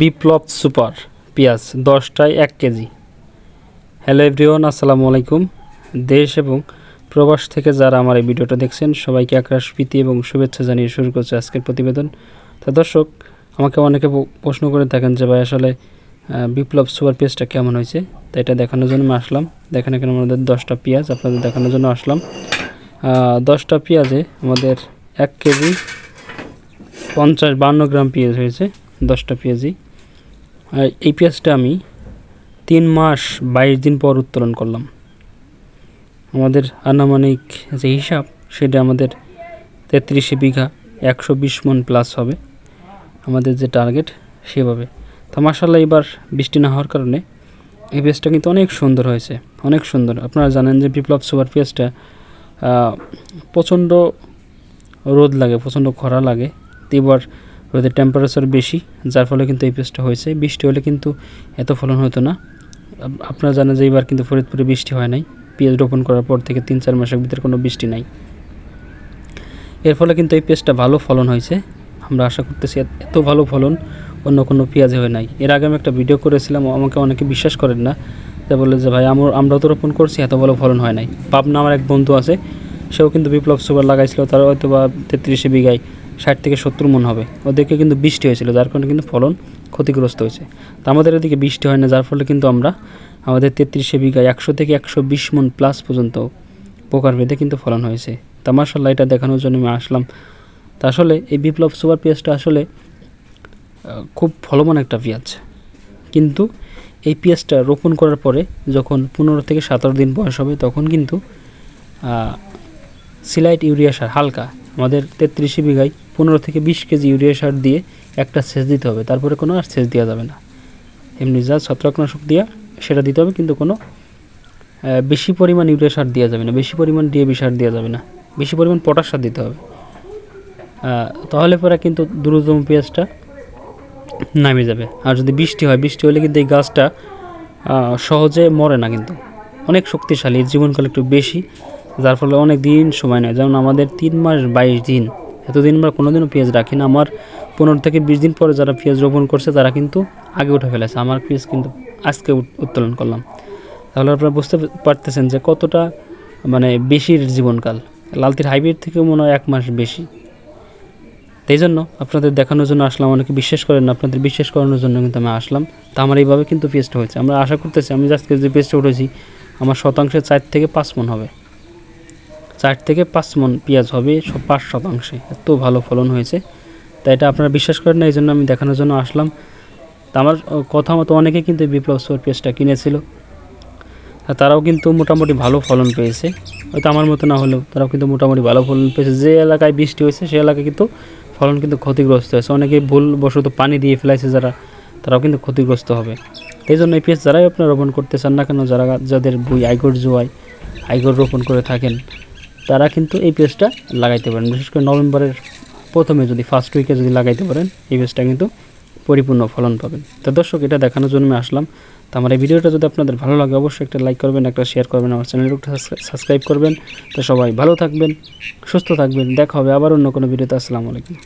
বিপ্লব super পেঁয়াজ, দশটায় এক কেজি। হ্যালো এভরিওয়ান, আসসালামু আলাইকুম। দেশ এবং প্রবাস থেকে যারা আমার এই ভিডিওটা দেখছেন, সবাইকে আকাশ প্রীতি এবং শুভেচ্ছা জানিয়ে শুরু করছে আজকের প্রতিবেদন। তা দর্শক, আমাকে অনেকে প্রশ্ন করে থাকেন যে ভাই, আসলে বিপ্লব সুপার পেঁয়াজটা কেমন হয়েছে? তো এটা দেখানোর জন্য আসলাম। দেখেন এখানে আমাদের দশটা পেঁয়াজ, আপনাদের দেখানোর জন্য আসলাম। দশটা পেঁয়াজে আমাদের এক কেজি পঞ্চাশ, বান্ন গ্রাম পেঁয়াজ হয়েছে। দশটা পেঁয়াজই আর এই পেঁয়াজটা আমি তিন মাস বাইশ দিন পর উত্তোলন করলাম। আমাদের আনুমানিক যে হিসাব, সেটা আমাদের তেত্রিশে বিঘা একশো বিশ মন প্লাস হবে। আমাদের যে টার্গেট সেভাবে। তো মাসাল্লাহ এবার বৃষ্টি না হওয়ার কারণে এই পেঁয়াজটা কিন্তু অনেক সুন্দর হয়েছে, অনেক সুন্দর। আপনারা জানেন যে বিপ্লব সুপার পেঁয়াজটা প্রচণ্ড রোদ লাগে, প্রচণ্ড খরা লাগে। এবার রোদের টেম্পারেচার বেশি, যার ফলে কিন্তু এই পেঁয়াজটা হয়েছে। বৃষ্টি হলে কিন্তু এত ফলন হতো না। আপনারা জানেন যে এবার কিন্তু ফরিদপুরে বৃষ্টি হয় নাই। পেঁয়াজ রোপণ করার পর থেকে তিন চার মাসের ভিতরে কোনো বৃষ্টি নাই। এর ফলে কিন্তু এই পেঁয়াজটা ভালো ফলন হয়েছে। আমরা আশা করতেছি এত- ভালো ফলন অন্য কোনো পেঁয়াজে হয় নাই। এর আগে আমি একটা ভিডিও করেছিলাম আমাকে অনেকে বিশ্বাস করেন না। যে বলে যে, ভাই আমার আমরাও তো রোপণ করছি, এত ভালো ফলন হয় নাই। পাবনা আমার এক বন্ধু আছে, সেও কিন্তু বিপ্লব সুপার লাগাইছিল, তার হয়তো বা তেত্রিশে বিঘায়। ষাট থেকে সত্তর মন হবে। ওদেরকে কিন্তু বৃষ্টি হয়েছিল, যার কারণে কিন্তু ফলন ক্ষতিগ্রস্ত হয়েছে। তা আমাদের এদিকে বৃষ্টি হয় না, যার ফলে কিন্তু আমরা আমাদের তেত্রিশে বিঘায় একশো থেকে একশো বিশ মন প্লাস পর্যন্ত প্রকার ভেদে কিন্তু ফলন হয়েছে। তা মার্শাল্লাহ এটা দেখানোর জন্য আমি আসলাম। তা আসলে এই বিপ্লব সুপার পেঁয়াজটা আসলে খুব ফলমান একটা পেঁয়াজ। কিন্তু এই পেঁয়াজটা রোপণ করার পরে যখন পনেরো থেকে সতেরো দিন বয়স হবে, তখন কিন্তু সিলাইট ইউরিয়া সার হালকা আমাদের তেত্রিশে বিঘায় পনেরো থেকে বিশ কেজি ইউরিয়া সার দিয়ে একটা সেচ দিতে হবে। তারপরে কোনো আর সেচ দেওয়া যাবে না। এমনি যা ছত্রাকনাশক দেওয়া সেটা দিতে হবে, কিন্তু কোনো বেশি পরিমাণ ইউরিয়া সার দেওয়া যাবে না। বেশি পরিমাণ ডিএবি সার দেওয়া যাবে না। বেশি পরিমাণ পটাশ সার দিতে হবে। তাহলে পরে কিন্তু দ্রুততম পেঁয়াজটা নামে যাবে। আর যদি বৃষ্টি হয়, বৃষ্টি হলে কিন্তু এই গাছটা সহজে মরে না কিন্তু। অনেক শক্তিশালী, জীবনকাল একটু বেশি। যার ফলে অনেক দিন সময় নেয়। যেমন আমাদের তিন মাস বাইশ দিন। এতদিন আমরা কোনোদিনও পেঁয়াজ রাখি না। আমার পনেরো থেকে বিশ দিন পরে যারা পেঁয়াজ রোপণ করছে, তারা কিন্তু আগে উঠে ফেলেছে। আমার পেঁয়াজ কিন্তু আজকে উত্তোলন করলাম। তাহলে আপনারা বুঝতে পারতেছেন যে কতটা মানে বেশির জীবনকাল। লালতির হাইব্রিড থেকে মনে হয় এক মাস বেশি। তাই জন্য আপনাদের দেখানোর জন্য আসলাম। অনেকে বিশ্বাস করেন না, আপনাদের বিশ্বাস করানোর জন্য কিন্তু আমি আসলাম। তা আমার এইভাবে কিন্তু পেস্টটা হয়েছে। আমরা আশা করতেছি, আমি আজকে যে পেস্টটা উঠেছি, আমার শতাংশে চার থেকে পাঁচ মন হবে। চার থেকে পাঁচ মন পেঁয়াজ হবে পাঁচ শতাংশে। এত ভালো ফলন হয়েছে। তাই এটা আপনারা বিশ্বাস করেন না, এই জন্য আমি দেখানোর জন্য আসলাম। তা আমার কথা মতো অনেকে কিন্তু বিপ্লব সুপার পেঁয়াজটা কিনেছিল। তারাও কিন্তু মোটামুটি ভালো ফলন পেয়েছে। হয়তো আমার মতো না হলেও তারাও কিন্তু মোটামুটি ভালো ফলন পেয়েছে। যে এলাকায় বৃষ্টি হয়েছে সেই এলাকায় কিন্তু ফলন কিন্তু ক্ষতিগ্রস্ত হয়েছে। অনেকে ভুলবশত পানি দিয়ে ফেলাইছে যারা, তারাও কিন্তু ক্ষতিগ্রস্ত হবে। এই জন্য এই পেঁয়াজ যারাই আপনারা রোপণ করতে চান না কেন, যারা, যাদের বই আইগর জোয়াই, আইগর রোপণ করে থাকেন তারা কিন্তু এই পেজটা লাগাইতে পারেন। বিশেষ করে নভেম্বরের প্রথমে যদি ফার্স্ট উইকে যদি লাগাইতে পারেন, এই পেজটা কিন্তু পরিপূর্ণ ফলন পাবেন। তো দর্শক, এটা দেখানোর জন্য আমি আসলাম। তো আমার এই ভিডিওটা যদি আপনাদের ভালো লাগে, অবশ্যই একটা লাইক করবেন, একটা শেয়ার করবেন, আমার চ্যানেলটা সাবস্ক্রাইব করবেন। তো সবাই ভালো থাকবেন, সুস্থ থাকবেন। দেখা হবে আবার অন্য কোনো ভিডিওতে। আসসালামু আলাইকুম।